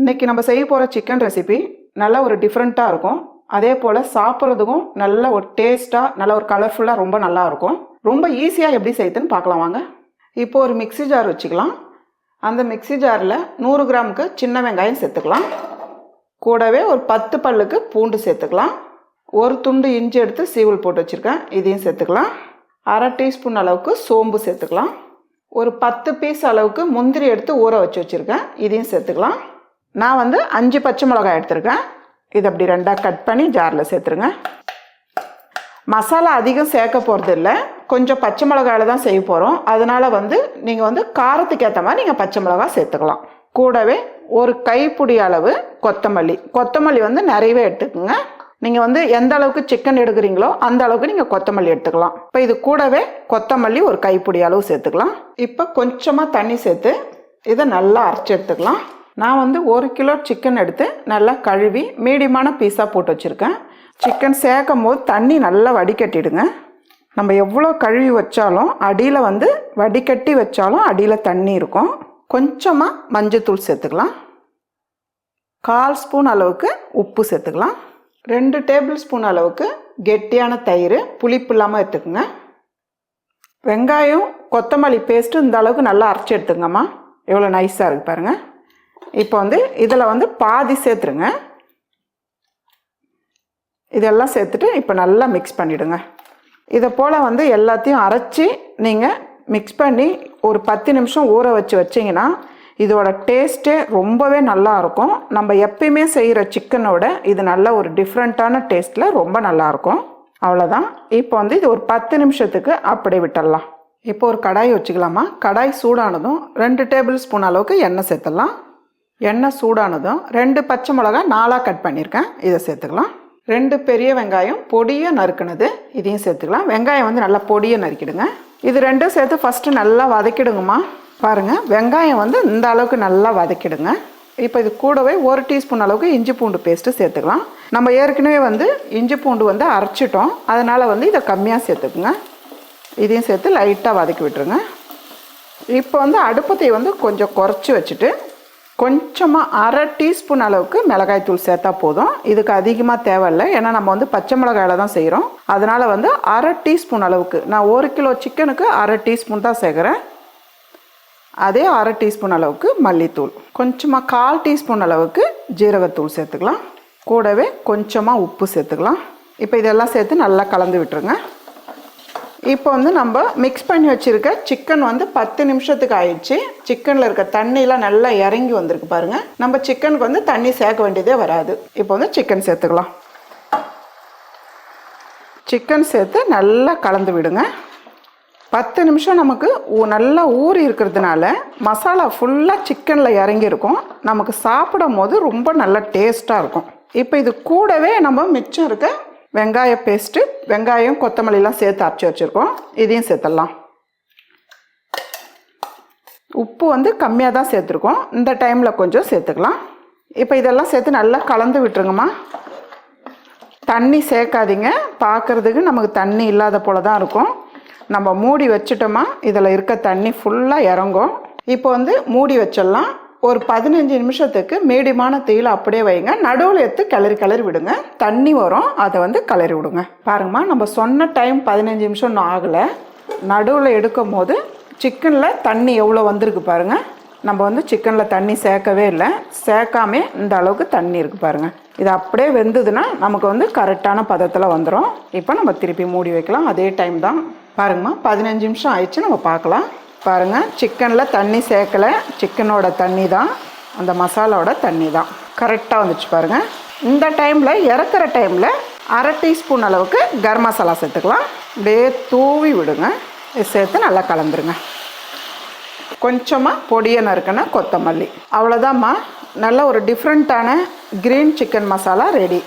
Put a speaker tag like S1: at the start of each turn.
S1: இன்றைக்கி நம்ம செய்ய போகிற சிக்கன் ரெசிபி நல்ல ஒரு டிஃப்ரெண்ட்டாக இருக்கும். அதே போல் சாப்பிட்றதுக்கும் நல்ல ஒரு டேஸ்ட்டாக நல்ல ஒரு கலர்ஃபுல்லாக ரொம்ப நல்லா இருக்கும். ரொம்ப ஈஸியாக எப்படி செய்யுதுன்னு பார்க்கலாம் வாங்க. இப்போ ஒரு மிக்ஸி ஜார் வச்சுக்கலாம். அந்த மிக்ஸி ஜாரில் நூறு கிராமுக்கு சின்ன வெங்காயம் சேர்த்துக்கலாம். கூடவே ஒரு பத்து பல்லுக்கு பூண்டு சேர்த்துக்கலாம். ஒரு துண்டு இஞ்சி எடுத்து சீவல் போட்டு வச்சுருக்கேன். இதையும் சேர்த்துக்கலாம். அரை டீஸ்பூன் அளவுக்கு சோம்பு சேர்த்துக்கலாம். ஒரு பத்து பீஸ் அளவுக்கு முந்திரி எடுத்து ஊற வச்சு வச்சுருக்கேன். இதையும் சேர்த்துக்கலாம். நான் வந்து அஞ்சு பச்சை மிளகாய் எடுத்திருக்கேன். இது அப்படி ரெண்டாக கட் பண்ணி ஜாரில் சேர்த்துருங்க. மசாலா அதிகம் சேர்க்க போகிறது இல்லை. கொஞ்சம் பச்சை மிளகாயில் தான் செய்ய போகிறோம் அதனால் வந்து நீங்கள் வந்து காரத்துக்கு ஏற்ற மாதிரி நீங்கள் பச்சை மிளகாய் சேர்த்துக்கலாம். கூடவே ஒரு கைப்பிடி அளவு கொத்தமல்லி. கொத்தமல்லி வந்து நிறையவே எடுத்துக்கோங்க. நீங்கள் வந்து எந்த அளவுக்கு சிக்கன் எடுக்கிறீங்களோ அந்த அளவுக்கு நீங்கள் கொத்தமல்லி எடுத்துக்கலாம். இப்போ இது கூடவே கொத்தமல்லி ஒரு கைப்பிடி அளவு சேர்த்துக்கலாம். இப்போ கொஞ்சமாக தண்ணி சேர்த்து இதை நல்லா அரைச்சி எடுத்துக்கலாம். நான் வந்து ஒரு கிலோ சிக்கன் எடுத்து நல்லா கழுவி மீடியமான பீஸாக போட்டு வச்சுருக்கேன். சிக்கன் சேர்க்கும் போது தண்ணி நல்லா வடிகட்டிடுங்க. நம்ம எவ்வளோ கழுவி வச்சாலும் அடியில் வந்து வடிகட்டி வச்சாலும் அடியில் தண்ணி இருக்கும். கொஞ்சமாக மஞ்சத்தூள் சேர்த்துக்கலாம். கால் ஸ்பூன் அளவுக்கு உப்பு சேர்த்துக்கலாம். ரெண்டு டேபிள் ஸ்பூன் அளவுக்கு கெட்டியான தயிர் புளிப்பு இல்லாமல் எடுத்துக்கோங்க. வெங்காயம் கொத்தமல்லி பேஸ்ட்டு இந்த அளவுக்கு நல்லா அரைச்சி எடுத்துக்கங்கம்மா. எவ்வளோ நைஸாக இருக்கு பாருங்கள் இப்போ வந்து இதில் வந்து பாதி சேர்த்துருங்க. இதெல்லாம் சேர்த்துட்டு இப்போ நல்லா மிக்ஸ் பண்ணிவிடுங்க இதை போல் வந்து எல்லாத்தையும் அரைச்சி நீங்கள் மிக்ஸ் பண்ணி ஒரு பத்து நிமிஷம் ஊற வச்சு வச்சிங்கன்னா இதோட டேஸ்ட்டே ரொம்பவே நல்லா இருக்கும். நம்ம எப்பயுமே செய்கிற சிக்கனோட இது நல்ல ஒரு டிஃப்ரெண்ட்டான டேஸ்ட்டில் ரொம்ப நல்லாயிருக்கும் அவ்வளோதான் இப்போ வந்து இது ஒரு பத்து நிமிஷத்துக்கு அப்படியே விட்டுடலாம். இப்போ ஒரு கடாய் வச்சுக்கலாமா? கடாய் சூடானதும் ரெண்டு டேபிள் ஸ்பூன் அளவுக்கு எண்ணெய் சேர்த்துடலாம். எண்ணெய் சூடானதும் ரெண்டு பச்சை மிளகாய் நாலாக கட் பண்ணியிருக்கேன். இதை சேர்த்துக்கலாம். ரெண்டு பெரிய வெங்காயம் பொடியாக நறுக்குனது இதையும் சேர்த்துக்கலாம். வெங்காயம் வந்து நல்லா பொடியாக நறுக்கிடுங்க. இது ரெண்டும் சேர்த்து ஃபஸ்ட்டு நல்லா வதக்கிடுங்கம்மா. பாருங்கள் வெங்காயம் வந்து இந்த அளவுக்கு நல்லா வதக்கிடுங்க. இப்போ இது கூடவே ஒரு டீஸ்பூன் அளவுக்கு இஞ்சி பூண்டு பேஸ்ட்டு சேர்த்துக்கலாம். நம்ம ஏற்கனவே வந்து இஞ்சி பூண்டு வந்து அரைச்சிட்டோம். அதனால் வந்து இதை கம்மியாக சேர்த்துக்குங்க. இதையும் சேர்த்து லைட்டாக வதக்கி விட்டுருங்க. இப்போ வந்து அடுப்பத்தை வந்து கொஞ்சம் குறைச்சி வச்சுட்டு கொஞ்சமாக அரை டீஸ்பூன் அளவுக்கு மிளகாய் தூள் சேர்த்தா போதும். இதுக்கு அதிகமாக தேவையில்லை. ஏன்னா நம்ம வந்து பச்சை மிளகாயில தான் செய்கிறோம் அதனால் வந்து அரை டீஸ்பூன் அளவுக்கு. நான் ஒரு கிலோ சிக்கனுக்கு அரை டீஸ்பூன் தான் சேர்க்குறேன். அதே அரை டீஸ்பூன் அளவுக்கு மல்லித்தூள். கொஞ்சமாக கால் டீஸ்பூன் அளவுக்கு ஜீரகத்தூள் சேர்த்துக்கலாம். கூடவே கொஞ்சமாக உப்பு சேர்த்துக்கலாம். இப்போ இதெல்லாம் சேர்த்து நல்லா கலந்து விட்டுருங்க. இப்போ வந்து நம்ம மிக்ஸ் பண்ணி வச்சுருக்க சிக்கன் வந்து பத்து நிமிஷத்துக்கு ஆயிடுச்சு. சிக்கனில் இருக்க தண்ணியெலாம் நல்லா இறங்கி வந்திருக்கு பாருங்கள் நம்ம சிக்கனுக்கு வந்து தண்ணி சேர்க்க வேண்டியதே வராது. இப்போ வந்து சிக்கன் சேர்த்துக்கலாம். சிக்கன் சேர்த்து நல்லா கலந்து விடுங்க. பத்து நிமிஷம் நமக்கு ஊ- நல்லா ஊறி இருக்கிறதுனால மசாலா ஃபுல்லாக சிக்கனில் இறங்கியிருக்கும் நமக்கு சாப்பிடும் போது ரொம்ப நல்ல டேஸ்ட்டாக இருக்கும். இப்போ இது கூடவே நம்ம மிச்சம் இருக்க வெங்காய பேஸ்ட்டு வெங்காயம் கொத்தமல்லிலாம் சேர்த்து அரைச்சி வச்சுருக்கோம். இதையும் சேர்த்துடலாம். உப்பு வந்து கம்மியாக தான் சேர்த்துருக்கோம். இந்த டைமில் கொஞ்சம் சேர்த்துக்கலாம். இப்போ இதெல்லாம் சேர்த்து நல்லா கலந்து விட்டுருங்கம்மா. தண்ணி சேர்க்காதீங்க. பார்க்குறதுக்கு நமக்கு தண்ணி இல்லாத போல தான் இருக்கும். நம்ம மூடி வச்சுட்டோமா இதில் இருக்க தண்ணி ஃபுல்லாக இறங்கும். இப்போ வந்து மூடி வச்சிடலாம். ஒரு பதினஞ்சு நிமிஷத்துக்கு மீடியமான தீயில அப்படியே வைங்க. நடுவில் எடுத்து கிளறி கிளறி விடுங்க. தண்ணி வரும். அதை வந்து கிளறி விடுங்க. பாருங்கம்மா நம்ம சொன்ன டைம் பதினஞ்சு நிமிஷம் இன்னும் ஆகலை. நடுவில் எடுக்கும் போது சிக்கனில் தண்ணி எவ்வளோ வந்திருக்கு பாருங்கள் நம்ம வந்து சிக்கனில் தண்ணி சேர்க்கவே இல்லை. சேர்க்காமே இந்த அளவுக்கு தண்ணி இருக்குது பாருங்கள் இது அப்படியே வெந்ததுன்னா நமக்கு வந்து கரெக்டான பதத்தில் வந்துடும் இப்போ நம்ம திருப்பி மூடி வைக்கலாம். அதே டைம் தான். பாருங்கம்மா பதினஞ்சு நிமிஷம் ஆயிடுச்சு. நம்ம பார்க்கலாம். பாருங்கள் சிக்கனில் தண்ணி சேர்க்கலை. சிக்கனோட தண்ணி தான். அந்த மசாலாவோட தண்ணி தான். கரெக்டாக வந்துச்சு பாருங்கள் இந்த டைமில் இறக்குற டைமில் அரை டீஸ்பூன் அளவுக்கு கரம் மசாலா சேர்த்துக்கலாம். அப்படியே தூவி விடுங்க. சேர்த்து நல்லா கலந்துருங்க. கொஞ்சமாக பொடியை நறுக்கின கொத்தமல்லி. அவ்வளோதாம்மா நல்ல ஒரு டிஃப்ரெண்ட்டான க்ரீன் சிக்கன் மசாலா ரெடி